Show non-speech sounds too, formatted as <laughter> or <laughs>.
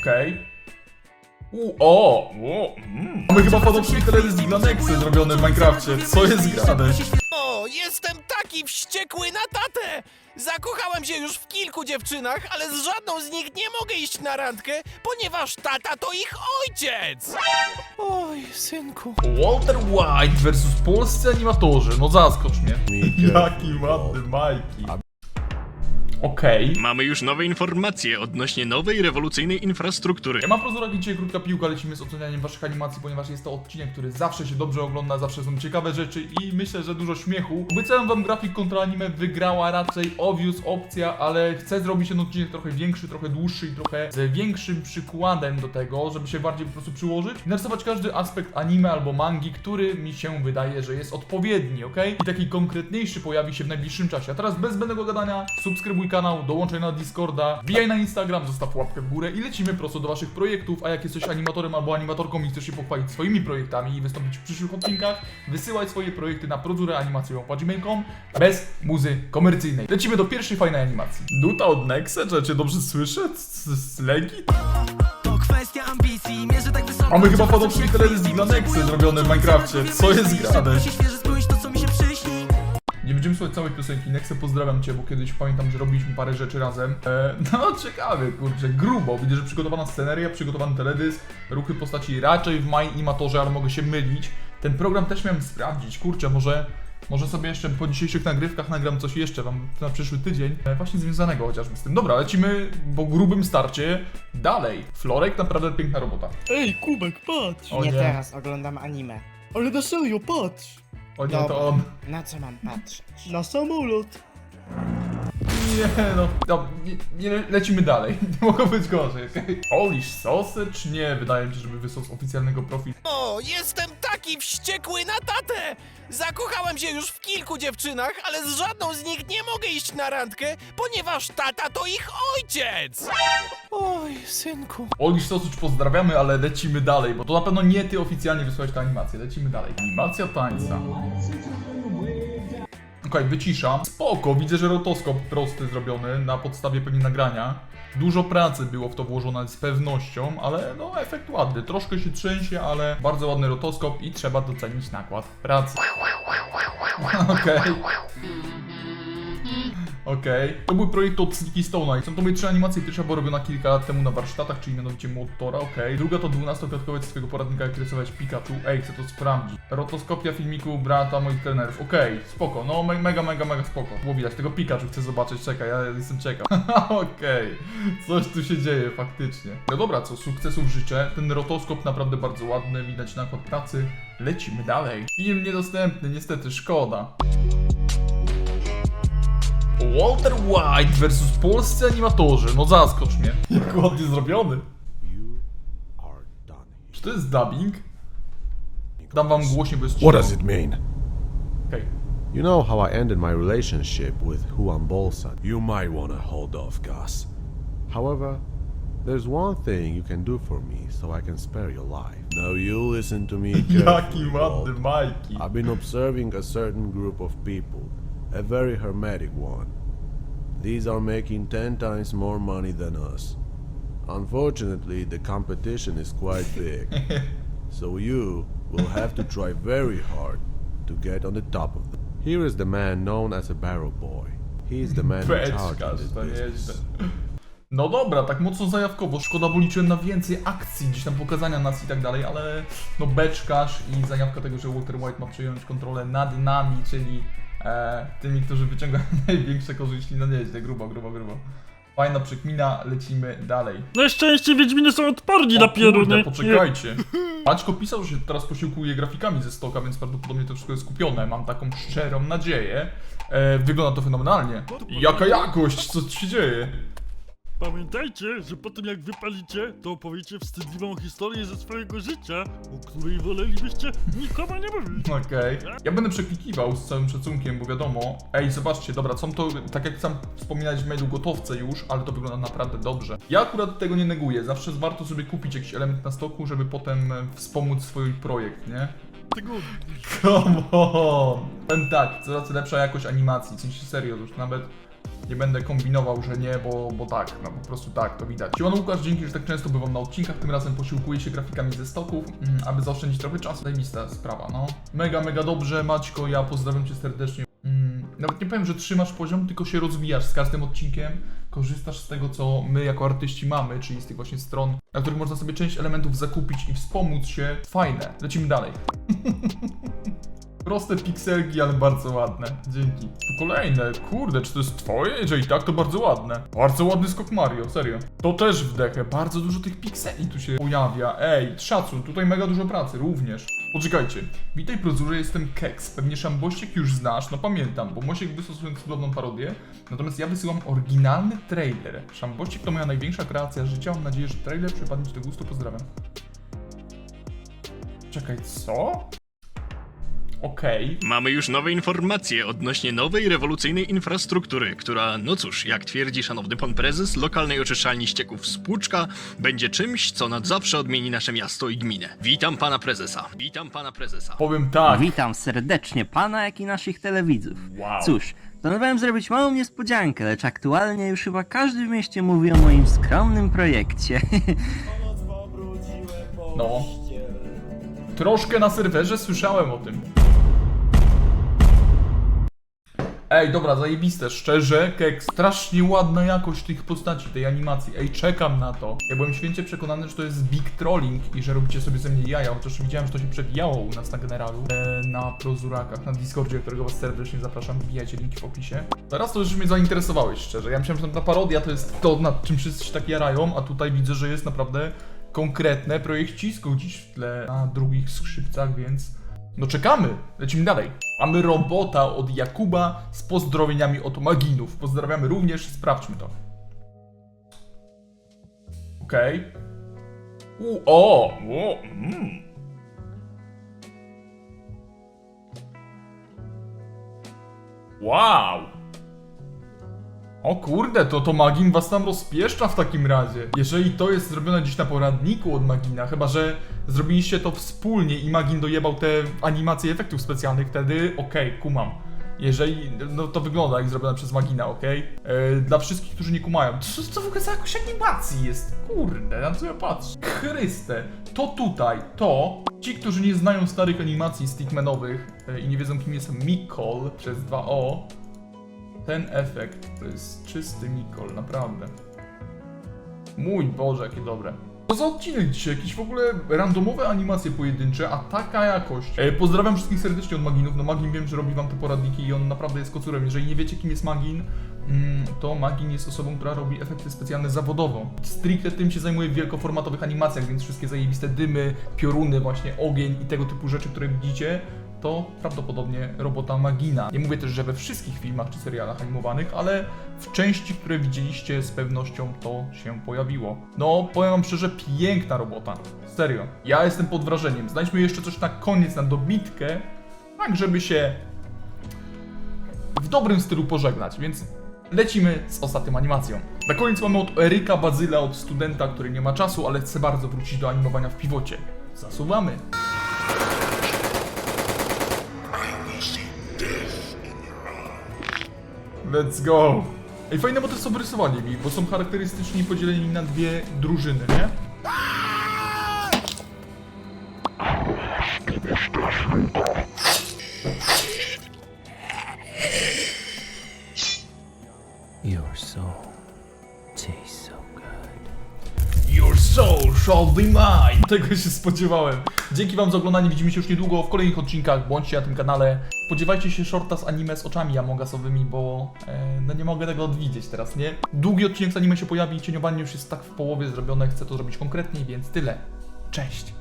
Okej. U, o! o mm. Mamy chyba podobny teledysk dla Nexy zrobiony w Minecrafcie. Co jest grane? O, jestem taki wściekły na tatę! Zakochałem się już w kilku dziewczynach, ale z żadną z nich nie mogę iść na randkę, ponieważ tata to ich ojciec! Oj, synku. Walter White versus polscy animatorzy. No zaskocz mnie. Jaki ładny Majki. Okej. Mamy już nowe informacje odnośnie nowej, rewolucyjnej infrastruktury. Ja mam prozorek dzisiaj krótka piłka, lecimy z ocenianiem waszych animacji, ponieważ jest to odcinek, który zawsze się dobrze ogląda, zawsze są ciekawe rzeczy i myślę, że dużo śmiechu. Obiecałem wam grafik kontra anime, wygrała raczej obvious opcja, ale chcę zrobić ten odcinek trochę większy, trochę dłuższy i trochę z większym przykładem do tego, żeby się bardziej po prostu przyłożyć i narysować każdy aspekt anime albo mangi, który mi się wydaje, że jest odpowiedni, ok? I taki konkretniejszy pojawi się w najbliższym czasie. A teraz bez zbędnego gadania, subskrybuj kanał, dołączaj na Discorda, wbijaj na Instagram, zostaw łapkę w górę i lecimy prosto do waszych projektów, a jak jesteś animatorem albo animatorką i chcesz się pochwalić swoimi projektami i wystąpić w przyszłych odcinkach, wysyłaj swoje projekty na produreanimacją.gmail.com bez muzy komercyjnej. Lecimy do pierwszej fajnej animacji. Nuta od Nexe, czy cię dobrze słyszę? Legit? To kwestia ambicji, mierzę tak wysoko Mamy chyba podobny teledysk dla Nexy zrobiony w Minecrafcie. Co jest grane? Nie będziemy słuchać całej piosenki. Nexe, pozdrawiam cię, bo kiedyś pamiętam, że robiliśmy parę rzeczy razem. E, <laughs> no, ciekawe, kurczę, grubo. Widzę, że przygotowana sceneria, przygotowany teledysk, ruchy postaci raczej w Animatorze, ale mogę się mylić. Ten program też miałem sprawdzić. Kurczę, może, może sobie jeszcze po dzisiejszych nagrywkach nagram coś jeszcze wam na przyszły tydzień, e, właśnie związanego chociażby z tym. Dobra, lecimy po grubym starcie dalej. Florek, naprawdę piękna robota. Ej, Kubek, patrz! O nie, nie. teraz oglądam anime. Ale na serio, patrz! O nie, Dobra. to on. Na co mam patrzeć? Na samolot! Nie no, no nie, nie, lecimy dalej. <laughs> Nie mogło być gorzej? Polish sausage? Nie, wydaje mi się, żeby wysłał z oficjalnego profilu. O, jestem taki wściekły na tatę! Zakochałem się już w kilku dziewczynach, ale z żadną z nich nie mogę iść na randkę, ponieważ tata to ich ojciec! Oj, synku. Polish sausage pozdrawiamy, ale lecimy dalej, bo to na pewno nie ty oficjalnie wysłałeś tę animację. Lecimy dalej. Animacja tańca. Okej, wyciszam. Spoko, widzę, że rotoskop prosty zrobiony na podstawie pewnie nagrania. Dużo pracy było w to włożone z pewnością, ale no efekt ładny. Troszkę się trzęsie, ale bardzo ładny rotoskop i trzeba docenić nakład pracy. <laughs> Okej. Okej. To był projekt od Sneaky Stone'a są to moje trzy animacje. Pierwsza była robiona kilka lat temu na warsztatach, czyli mianowicie Motora, okej. Druga to 12-klatkowiec swojego poradnika, jak rysować Pikachu. Ej, chcę to sprawdzić. Rotoskopia filmiku brata moich trenerów. Okej, spoko. No me mega, mega, mega spoko. Było widać, tego Pikachu chcę zobaczyć. Czekaj, ja jestem ciekaw. <laughs> Okej. Coś tu się dzieje faktycznie. No dobra, co, sukcesów życzę. Ten rotoskop naprawdę bardzo ładny, widać nakład pracy. Lecimy dalej. Film niedostępny, niestety, szkoda. Walter White versus polscy animatorzy. No zaskocz mnie. <laughs> Jak ładnie zrobiony. Czy to jest dubbing? Dam wam głośnie, bo jest What does it mean? Okej. You know how I ended my relationship with Huan Bolsan. You might want to hold off, Gus. However, there's one thing you can do for me so I can spare your life. Now you listen to me <laughs> Jaki ładny. Majki. I've been observing a certain group of people, a very hermetic one. These are making ten times more money than us. Unfortunately, the competition is quite big. <laughs> so you will have to try very hard to get on the top of them. Here is the man known as a barrel boy. He is the man in charge of this business. No dobra, tak mocno zajawkowo. Szkoda, bo liczyłem na więcej akcji, gdzieś tam pokazania nas i tak dalej, ale no beczkarz i zajawka tego, że Walter White ma przejąć kontrolę nad nami, czyli e, tymi, którzy wyciągają <laughs> największe korzyści. No nieźle, grubo, grubo, grubo. Fajna przekmina, lecimy dalej. Na szczęście Wiedźminy są odporni na kurde, pioruny! poczekajcie. Maćko <laughs> pisał, że się teraz posiłkuje grafikami ze stoka, więc prawdopodobnie to wszystko jest skupione. Mam taką szczerą nadzieję. E, wygląda to fenomenalnie. Jaka jakość? Co tu się dzieje? Pamiętajcie, że po tym jak wypalicie, to opowiecie wstydliwą historię ze swojego życia, o której wolelibyście nikomu nie mówić. Okej. Ja będę przeklikiwał z całym szacunkiem, bo wiadomo. Ej, zobaczcie, dobra, są to, tak jak sam wspominałeś w mailu, gotowce już, ale to wygląda naprawdę dobrze. Ja akurat tego nie neguję. Zawsze warto sobie kupić jakiś element na stoku, żeby potem e, wspomóc swój projekt, nie? Tego Come on! Powiem tak, coraz lepsza jakość animacji, w sensie serio, już nawet Nie będę kombinował, że nie, bo, bo tak, no po prostu tak, to widać. Siemano Łukasz, dzięki, że tak często bywam na odcinkach, tym razem posiłkuję się grafikami ze stoków, mm, aby zaoszczędzić trochę czasu. Zajebista sprawa, no. Mega, mega dobrze, Maćko, ja pozdrawiam Cię serdecznie. Mm, nawet nie powiem, że trzymasz poziom, tylko się rozwijasz z każdym odcinkiem, korzystasz z tego, co my jako artyści mamy, czyli z tych właśnie stron, na których można sobie część elementów zakupić i wspomóc się. Fajne. Lecimy dalej. <laughs> Proste pikselki, ale bardzo ładne. Dzięki. Tu kolejne. Kurde, czy to jest twoje? Jeżeli tak, to bardzo ładne. Bardzo ładny skok Mario, serio. To też wdechę. Bardzo dużo tych pikseli tu się pojawia. Ej, szacun, tutaj mega dużo pracy, również. Poczekajcie. Witaj Prozurze, jestem Keks. Pewnie Szambościek już znasz, no pamiętam, bo Mosiek wysłał swoją cudowną parodię. Natomiast ja wysyłam oryginalny trailer. Szambościek to moja największa kreacja życia. Mam nadzieję, że trailer przypadnie Ci do gustu. Pozdrawiam. Czekaj, co? Okej. Mamy już nowe informacje odnośnie nowej rewolucyjnej infrastruktury, która, no cóż, jak twierdzi szanowny pan prezes lokalnej oczyszczalni ścieków Spłuczka, będzie czymś, co na zawsze odmieni nasze miasto i gminę. Witam pana prezesa. Witam pana prezesa. Powiem tak. Witam serdecznie pana, jak i naszych telewidzów. Wow. Cóż, planowałem zrobić małą niespodziankę, lecz aktualnie już chyba każdy w mieście mówi o moim skromnym projekcie. No. Troszkę na serwerze słyszałem o tym. Ej, dobra, zajebiste, szczerze, kek, strasznie ładna jakość tych postaci, tej animacji. Ej, czekam na to. Ja byłem święcie przekonany, że to jest big trolling i że robicie sobie ze mnie jaja, chociaż widziałem, że to się przewijało u nas na generalu. E, na prozurakach, na Discordzie, którego was serdecznie zapraszam, wbijajcie linki w opisie. Teraz to już mnie zainteresowałeś, szczerze. Ja myślałem, że ta parodia to jest to, nad czym wszyscy się tak jarają, a tutaj widzę, że jest naprawdę konkretne projekcisko gdzieś w tle na drugich skrzypcach, więc no czekamy, lecimy dalej. Mamy robota od Jakuba z pozdrowieniami od Maginów. Pozdrawiamy również, sprawdźmy to. Okej. U, o, o, mm. Wow. O kurde, to to Magin was tam rozpieszcza w takim razie. Jeżeli to jest zrobione gdzieś na poradniku od Magina, chyba że zrobiliście to wspólnie i Magin dojebał te animacje efektów specjalnych, wtedy okej, kumam. Jeżeli, no to wygląda jak zrobione przez Magina, okej? E, Dla wszystkich, którzy nie kumają, co to w ogóle za jakoś animacji jest? Kurde, na co ja patrzę? Chryste, to tutaj, to, ci, którzy nie znają starych animacji stickmanowych e, i nie wiedzą kim jest Mikol przez 2O, ten efekt to jest czysty Mikol, naprawdę. Mój Boże, jakie dobre. To za odcinek dzisiaj, jakieś w ogóle randomowe animacje pojedyncze, a taka jakość. E, pozdrawiam wszystkich serdecznie od Maginów. No Magin wiem, że robi wam te poradniki i on naprawdę jest kocurem. Jeżeli nie wiecie kim jest Magin, mm, to Magin jest osobą, która robi efekty specjalne zawodowo. Stricte tym się zajmuje w wielkoformatowych animacjach, więc wszystkie zajebiste dymy, pioruny, właśnie ogień i tego typu rzeczy, które widzicie, to prawdopodobnie robota Magina. Nie mówię też, że we wszystkich filmach czy serialach animowanych, ale w części, które widzieliście, z pewnością to się pojawiło. No, powiem wam szczerze, piękna robota. Serio. Ja jestem pod wrażeniem. Znajdźmy jeszcze coś na koniec, na dobitkę, tak żeby się w dobrym stylu pożegnać, więc lecimy z ostatnią animacją. Na koniec mamy od Eryka Bazyla, od studenta, który nie ma czasu, ale chce bardzo wrócić do animowania w piwocie. Zasuwamy. Let's go! Ej, fajne, bo to są rysowani mi, bo są charakterystyczni podzieleni na dwie drużyny, nie? Your soul tastes so good. Your soul shall be mine! Tego się spodziewałem. Dzięki wam za oglądanie, widzimy się już niedługo w kolejnych odcinkach, bądźcie na tym kanale. Spodziewajcie się shorta z anime z oczami amongasowymi, bo e, no nie mogę tego odwidzieć teraz, nie? Długi odcinek z anime się pojawi, cieniowanie już jest tak w połowie zrobione, chcę to zrobić konkretniej, więc tyle. Cześć!